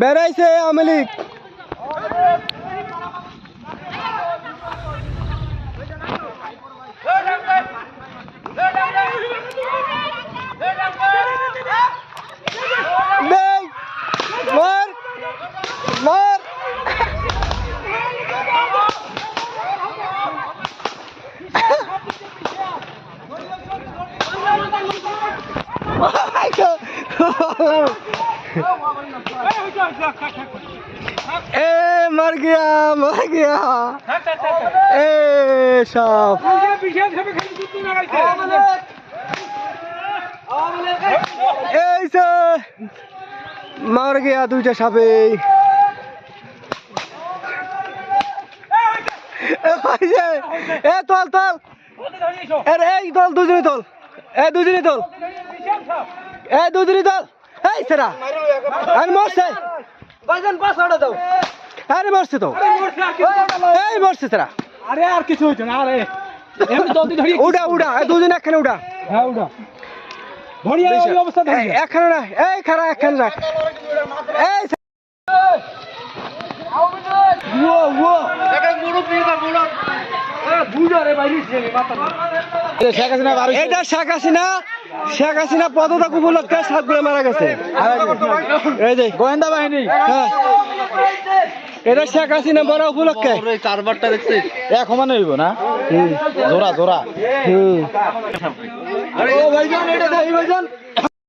বেড়াইছে আওয়ামী লীগ। দেই এ, মর গিয়া মর গিয়া। এ, সব। এই সে মর গিয়া দুইটা সাপে। এ তল তল। এই দল দুজনে তল। এ, দুজনে তল। এ, দুজনে তল। এই সেরা। আর মরছে আরে মরছে তো এই মরছে সেরা। আরে আর কিছু হইতো না আরে। এমনি জলদি ধরি উড়া উড়া দুজনে একখানে উড়া। হ্যাঁ উঠা ধরিয়া ওই অবস্থা ধরি এই, একখানে না এই খারা একখানে রাখ এই সে- ও ও বুঝা রে বাইরে মাথা শেখ হাসিনা। শেখ হাসিনা পদত্যাগ উপলক্ষে সাতগুলো মারা গেছে। এই যে গোয়েন্দা বাহিনী হ্যাঁ। এটা শেখ হাসিনা বড় উপলক্ষে। চারবারটা দেখছি। এক সমানে হইব না? জোড়া জোড়া। হুম। ভাইজান এটা ভাইজান।